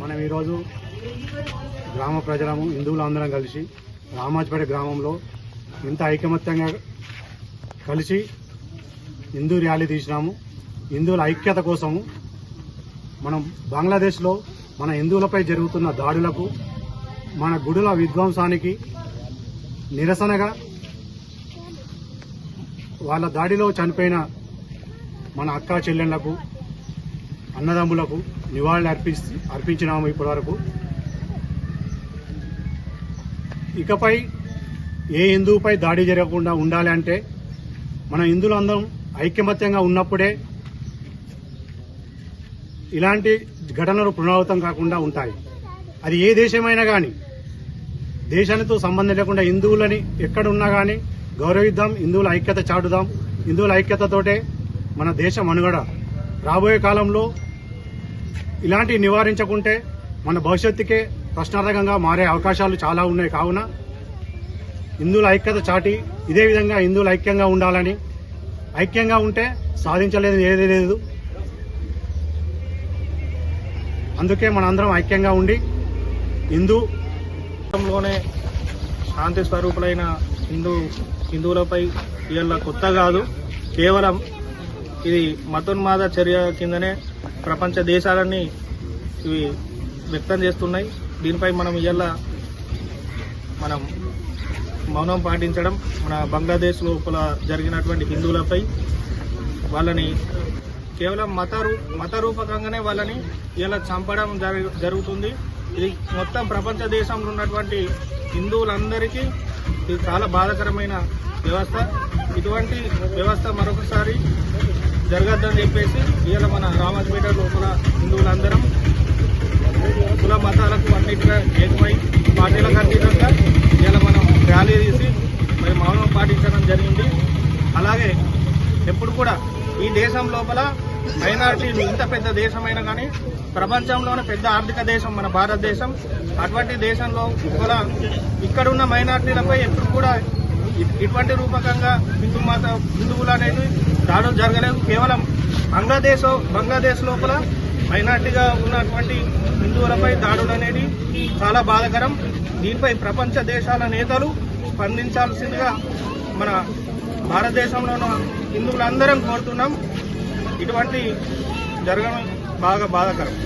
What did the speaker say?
మనం ఈరోజు గ్రామ ప్రజలము హిందువులు అందరం కలిసి రామాజపేట గ్రామంలో ఇంత ఐకమత్యంగా కలిసి హిందూ ర్యాలీ తీసినాము. హిందువుల ఐక్యత కోసము మనం బంగ్లాదేశ్లో మన హిందువులపై జరుగుతున్న దాడులకు మన గుడుల విధ్వంసానికి నిరసనగా వాళ్ళ దాడిలో చనిపోయిన మన అక్కా చెల్లెళ్ళకు అన్నదమ్ములకు నివాళులు అర్పించి అర్పించినాము ఇప్పటివరకు. ఇకపై ఏ హిందువుపై దాడి జరగకుండా ఉండాలి అంటే మన హిందువులందరం ఐకమత్యంగా ఉన్నప్పుడే ఇలాంటి ఘటనలు పునరావృతం కాకుండా ఉంటాయి. అది ఏ దేశమైనా కానీ దేశానితో సంబంధం లేకుండా హిందువులని ఎక్కడున్నా కానీ గౌరవిద్దాం హిందువుల ఐక్యత చాటుదాం. హిందువుల ఐక్యతతోటే మన దేశం మనుగడ. రాబోయే కాలంలో ఇలాంటివి నివారించకుంటే మన భవిష్యత్తుకే ప్రశ్నార్థకంగా మారే అవకాశాలు చాలా ఉన్నాయి. కావున హిందువుల ఐక్యత చాటి ఇదే విధంగా హిందువులు ఐక్యంగా ఉండాలని ఐక్యంగా ఉంటే సాధించలేదు ఏదీ లేదు. అందుకే మనందరం ఐక్యంగా ఉండి హిందూ లోనే శాంతి స్వరూపులైన హిందూ హిందువులపై ఇవాళ కొత్త కాదు కేవలం ఇది మతోన్మాద చర్య కిందనే ప్రపంచ దేశాలన్నీ ఇవి వ్యక్తం చేస్తున్నాయి. దీనిపై మనం ఇవాళ మనం మౌనం పాటించడం మన బంగ్లాదేశ్ లోపల జరిగినటువంటి హిందువులపై వాళ్ళని కేవలం మత రూ- మత రూపకంగానే వాళ్ళని ఇలా చంపడం జరుగుతుంది. ఇది మొత్తం ప్రపంచ దేశంలో ఉన్నటువంటి హిందువులందరికీ ఇది చాలా బాధాకరమైన వ్యవస్థ. ఇటువంటి వ్యవస్థ మరొకసారి జరగద్దని చెప్పేసి ఇవాళ మన రామపేట లోపల హిందువులందరం కుల మతాలకు అన్నిటిగా ఏకమై పార్టీలకు అతీతంగా ఇవాళ మనం ర్యాలీ తీసి మరి మౌనం పాటించడం జరిగింది. అలాగే ఎప్పుడు కూడా ఈ దేశం లోపల మైనారిటీలు ఇంత పెద్ద దేశమైనా కానీ ప్రపంచంలోనే పెద్ద ఆర్థిక దేశం మన భారతదేశం. అటువంటి దేశంలో కూడా ఇక్కడున్న మైనారిటీలపై ఎప్పుడు కూడా ఇటువంటి రూపకంగా హిందూ మత హిందువులు అనేది దాడులు జరగలేదు. కేవలం బంగ్లాదేశ్ బంగ్లాదేశ్ లోపల మైనార్టీగా ఉన్నటువంటి హిందువులపై దాడులు అనేది చాలా బాధాకరం. దీనిపై ప్రపంచ దేశాల నేతలు స్పందించాల్సిందిగా మన భారతదేశంలో హిందువులందరం కోరుతున్నాం. ఇటువంటి జరగడం బాగా బాధాకరం.